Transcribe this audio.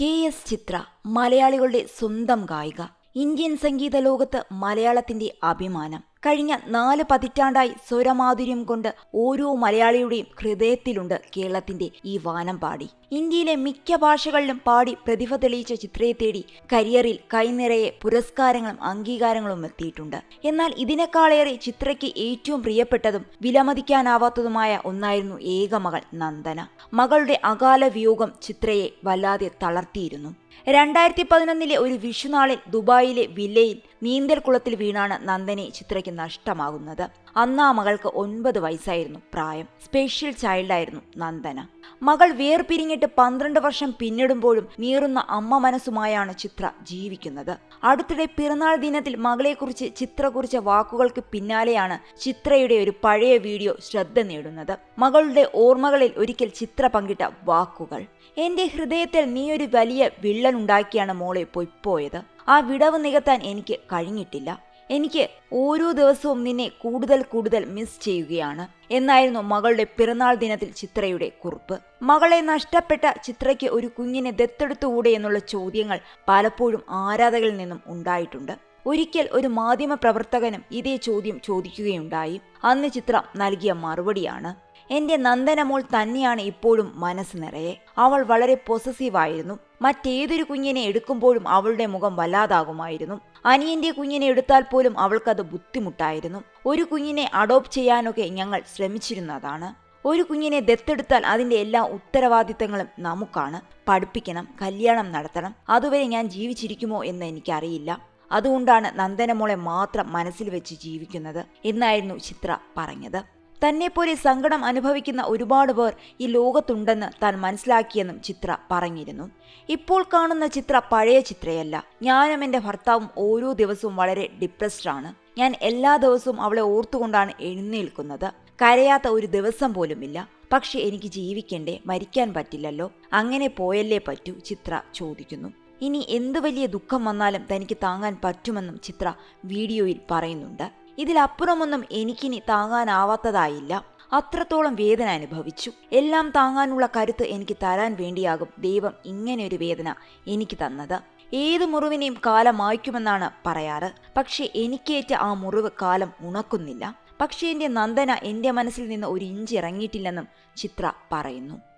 K S ചിത്ര മലയാളികളുടെ സ്വന്തം ഗായിക. ഇന്ത്യൻ സംഗീത ലോകത്ത് മലയാളത്തിന്റെ അഭിമാനം. കഴിഞ്ഞ നാല് പതിറ്റാണ്ടായി സ്വരമാധുര്യം കൊണ്ട് ഓരോ മലയാളിയുടെയും ഹൃദയത്തിലുണ്ട് കേരളത്തിന്റെ ഈ വാനം പാടി. ഇന്ത്യയിലെ മിക്ക ഭാഷകളിലും പാടി പ്രതിഭ തെളിയിച്ച ചിത്രയെ തേടി കരിയറിൽ കൈനിറയെ പുരസ്കാരങ്ങളും അംഗീകാരങ്ങളും എത്തിയിട്ടുണ്ട്. എന്നാൽ ഇതിനേക്കാളേറെ ചിത്രയ്ക്ക് ഏറ്റവും പ്രിയപ്പെട്ടതും വിലമതിക്കാനാവാത്തതുമായ ഒന്നായിരുന്നു ഏകമകൾ നന്ദന. മകളുടെ അകാല വിയോഗം ചിത്രയെ വല്ലാതെ തളർത്തിയിരുന്നു. രണ്ടായിരത്തി പതിനൊന്നിലെ ഒരു വിഷുനാളിൽ ദുബായിലെ വില്ലയിൽ നീന്തൽക്കുളത്തിൽ വീണാണ് നന്ദനെ ചിത്രയ്ക്ക് നഷ്ടമാകുന്നത്. അന്ന് ആ മകൾക്ക് ഒൻപത് വയസ്സായിരുന്നു പ്രായം. സ്പെഷ്യൽ ചൈൽഡായിരുന്നു നന്ദന. മകൾ വേർപിരിഞ്ഞിട്ട് പന്ത്രണ്ട് വർഷം പിന്നിടുമ്പോഴും നീറുന്ന അമ്മ മനസ്സുമായാണ് ചിത്ര ജീവിക്കുന്നത്. അടുത്തിടെ പിറന്നാൾ ദിനത്തിൽ മകളെക്കുറിച്ച് ചിത്ര കുറിച്ച വാക്കുകൾക്ക് പിന്നാലെയാണ് ചിത്രയുടെ ഒരു പഴയ വീഡിയോ ശ്രദ്ധ നേടുന്നത്. മകളുടെ ഓർമ്മകളിൽ ഒരിക്കൽ ചിത്ര പങ്കിട്ട വാക്കുകൾ. എന്റെ ഹൃദയത്തിൽ നീ ഒരു വലിയ വിള്ളലുണ്ടാക്കിയാണ് മോളെ പൊയ്പോയത് ആ വിടവ് നികത്താൻ എനിക്ക് കഴിഞ്ഞിട്ടില്ല. എനിക്ക് ഓരോ ദിവസവും നിന്നെ കൂടുതൽ കൂടുതൽ മിസ് ചെയ്യുകയാണ്. എന്നായിരുന്നു മകളുടെ പിറന്നാൾ ദിനത്തിൽ ചിത്രയുടെ കുറിപ്പ്. മകളെ നഷ്ടപ്പെട്ട ചിത്രയ്ക്ക് ഒരു കുഞ്ഞിനെ ദത്തെടുത്തുകൂടെ എന്നുള്ള ചോദ്യങ്ങൾ പലപ്പോഴും ആരാധകരിൽ നിന്നും ഉണ്ടായിട്ടുണ്ട്. ഒരിക്കൽ ഒരു മാധ്യമ പ്രവർത്തകനും ഇതേ ചോദ്യം ചോദിക്കുകയുണ്ടായി. അന്ന് ചിത്രം നൽകിയ മറുപടിയാണ്. എന്റെ നന്ദനമോൾ തന്നെയാണ് ഇപ്പോഴും മനസ്സ് നിറയെ. അവൾ വളരെ പൊസസീവായിരുന്നു മറ്റേതൊരു കുഞ്ഞിനെ എടുക്കുമ്പോഴും അവളുടെ മുഖം വല്ലാതാകുമായിരുന്നു. അനിയന്റെ കുഞ്ഞിനെ എടുത്താൽ പോലും അവൾക്കത് ബുദ്ധിമുട്ടായിരുന്നു. ഒരു കുഞ്ഞിനെ അഡോപ്റ്റ് ചെയ്യാനൊക്കെ ഞങ്ങൾ ശ്രമിച്ചിരുന്നതാണ്. ഒരു കുഞ്ഞിനെ ദത്തെടുത്താൽ അതിന്റെ എല്ലാ ഉത്തരവാദിത്തങ്ങളും നമുക്കാണ്. പഠിപ്പിക്കണം കല്യാണം നടത്തണം. അതുവരെ ഞാൻ ജീവിച്ചിരിക്കുമോ എന്ന് എനിക്കറിയില്ല. അതുകൊണ്ടാണ് നന്ദനമോളെ മാത്രം മനസ്സിൽ വെച്ച് ജീവിക്കുന്നത് എന്നായിരുന്നു ചിത്ര പറഞ്ഞത്. തന്നെപ്പോലെ സങ്കടം അനുഭവിക്കുന്ന ഒരുപാട് പേർ ഈ ലോകത്തുണ്ടെന്ന് താൻ മനസ്സിലാക്കിയെന്നും ചിത്ര പറഞ്ഞിരുന്നു. ഇപ്പോൾ കാണുന്ന ചിത്ര പഴയ ചിത്രയല്ല. ഞാനും എന്റെ ഭർത്താവും ഓരോ ദിവസവും വളരെ ഡിപ്രസ്ഡ് ആണ്. ഞാൻ എല്ലാ ദിവസവും അവളെ ഓർത്തുകൊണ്ടാണ് എഴുന്നേൽക്കുന്നത്. കരയാത്ത ഒരു ദിവസം പോലുമില്ല. പക്ഷെ എനിക്ക് ജീവിക്കണ്ടേ? മരിക്കാൻ പറ്റില്ലല്ലോ? അങ്ങനെ പോയല്ലേ പറ്റൂ? ചിത്ര ചോദിക്കുന്നു. ഇനി എന്ത് വലിയ ദുഃഖം വന്നാലും തനിക്ക് താങ്ങാൻ പറ്റുമെന്നും ചിത്ര വീഡിയോയിൽ പറയുന്നുണ്ട്. ഇതിലപ്പുറമൊന്നും എനിക്കിനി താങ്ങാനാവാത്തതായില്ല. അത്രത്തോളം വേദന അനുഭവിച്ചു. എല്ലാം താങ്ങാനുള്ള കരുത്ത് എനിക്ക് തരാൻ വേണ്ടിയാകും ദൈവം ഇങ്ങനെയൊരു വേദന എനിക്ക് തന്നത്. ഏത് മുറിവിനെയും കാലം മായ്ക്കുമെന്നാണ് പറയാറ്. പക്ഷേ എനിക്കേറ്റ ആ മുറിവ് കാലം ഉണക്കുന്നില്ല. പക്ഷേ എന്റെ നന്ദന എന്റെ മനസ്സിൽ നിന്ന് ഒരു ഇഞ്ചിറങ്ങിയിട്ടില്ലെന്നും ചിത്ര പറയുന്നു.